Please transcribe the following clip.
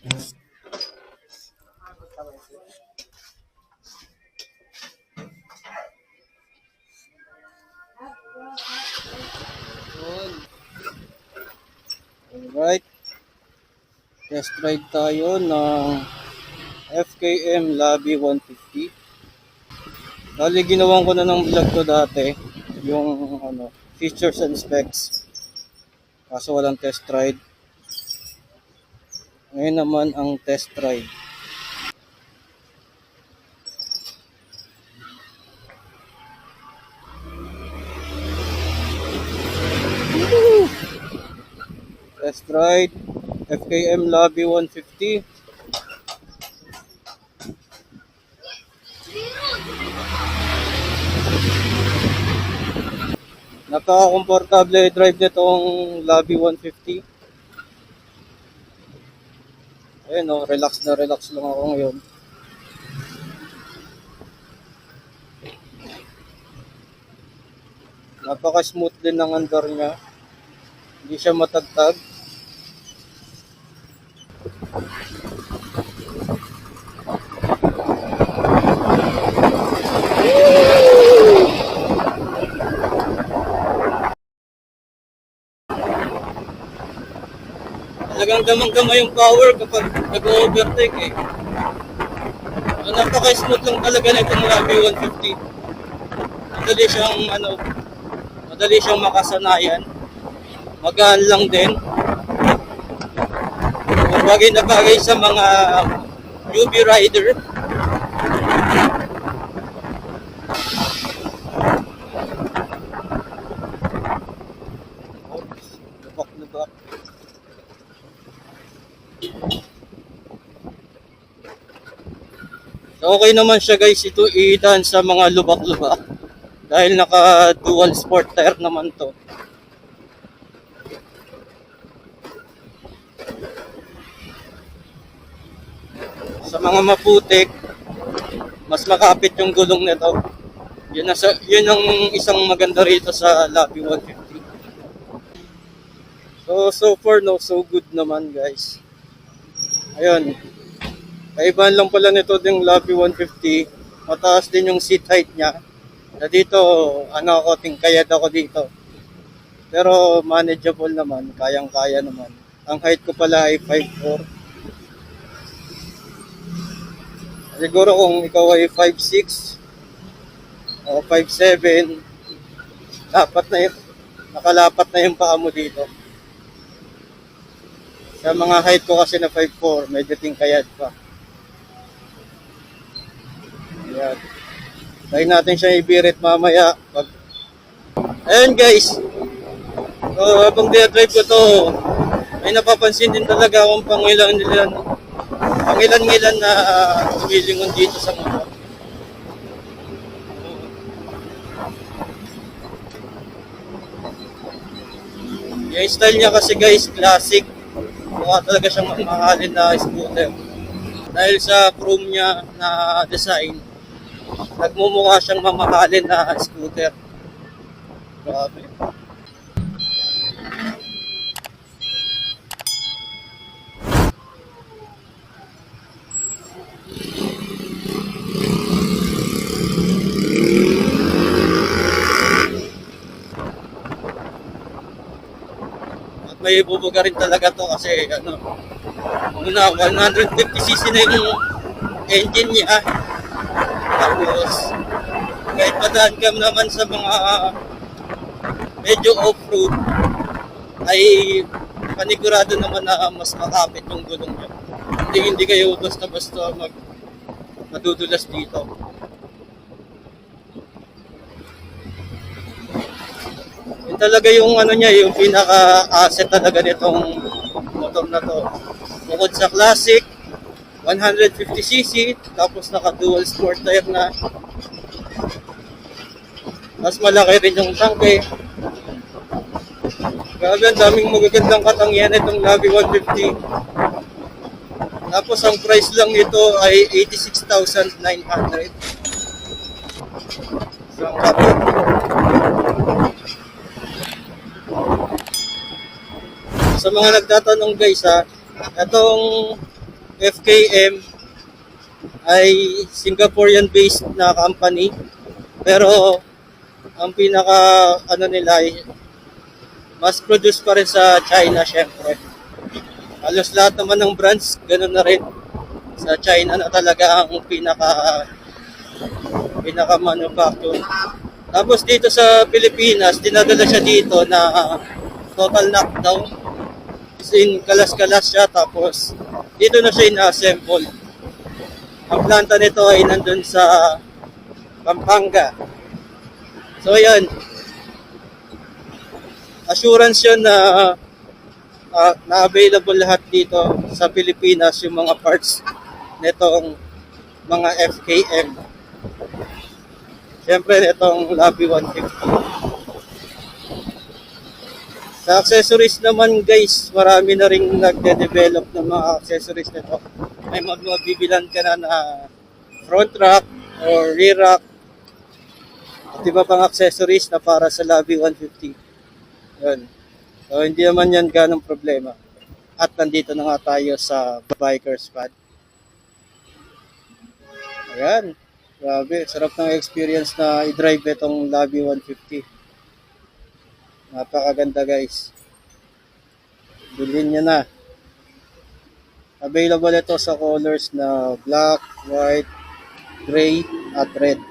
Alright. Test ride tayo ng FKM Lobby 150. Bali, ginawan ko na ng vlog to dati. Yung ano, features and specs. Kaso walang test ride. Ngayon naman ang test ride. Test ride. FKM Lobby 150. Napaka-komportable drive nitong Lobby 150. Ayun oh, relax na relax lang ako ngayon. Napaka-smooth din ng andar niya. Hindi siya matagtag. Talagang gamang-gama yung power kapag nag-overtake eh. Ang napaka-smooth lang talaga na itong Lobby 150. Madali siyang ano, madali siyang makasanayan. Magaan lang din. Bagay na bagay sa mga newbie rider. Lubak-lubak. Okay naman siya guys ito idan sa mga lubak-lubak. Dahil naka dual sport tire naman to. Sa mga maputik, mas makapit yung gulong nito. Yun, ang, sa- yun ang isang maganda rito sa Lobby 150. So, so far, no, so good naman guys. Ayun, Kaibahan lang pala nito yung Lobby 150. Mataas din yung seat height niya. Na dito, ano ako, tingkayad ako dito. Pero manageable naman, kayang-kaya naman. Ang height ko pala ay 5'4". Siguro kung ikaw ay 5'6", o 5'7", dapat na yun, nakalapat na yung paa mo dito. Sa mga height ko kasi na 5'4", medyo tingkayad pa. Ayan. Try natin siya ibirit mamaya. Pag... Ayan guys. So, habang drive ko to, may napapansin din talaga akong pangilan-ilan pangilan-ilan na tumilingon dito sa motor. Yung style niya kasi guys, classic. Mukha talaga siyang mamahalin na scooter. Dahil sa chrome niya na design, nagmumukha siyang mamahalin na scooter. Grabe. May bubuga rin talaga to kasi ano, una 150cc na yung engine niya. Tapos, kahit padaan naman sa mga medyo off-road, ay panigurado naman na mas makapit yung gulong niya. Hindi, hindi kayo basta-basta mag madudulas dito. Yun talaga yung ano niya, yung pinaka-asset talaga nitong motor na to. Bukod sa classic, 150cc, tapos naka-dual sport tire na. Mas malaki rin yung tangke. Grabe, ang daming magagandang katangian itong Lobby 150. Tapos ang price lang nito ay 86,900. So, ang kapit. Sa mga nagtatanong guys ha, itong FKM ay Singaporean-based na company. Pero ang pinaka ano nila ay mas produce pa rin sa China syempre. Halos lahat naman ng brands ganun na rin. Sa China na talaga ang pinaka pinaka manufacture. Tapos dito sa Pilipinas, dinadala siya dito na total knockdown. As kalas-kalas siya tapos dito na siya ina-assemble. Ang planta nito ay nandun sa Pampanga. So yan, assurance yun na ah, na available lahat dito sa Pilipinas yung mga parts nitong mga FKM. Siyempre, itong Labi 150. Sa accessories naman guys, marami na rin nagde-develop ng mga accessories nito. May mag mabibilan ka na na front rack or rear rack at iba pang accessories na para sa Labi 150. Yun. So, hindi naman yan ganong problema. At nandito na nga tayo sa Bikers Pad. Ayan. Grabe, sarap ng experience na i-drive itong Labi 150. Napakaganda guys. Bilhin nyo na. Available ito sa colors na black, white, gray, at red.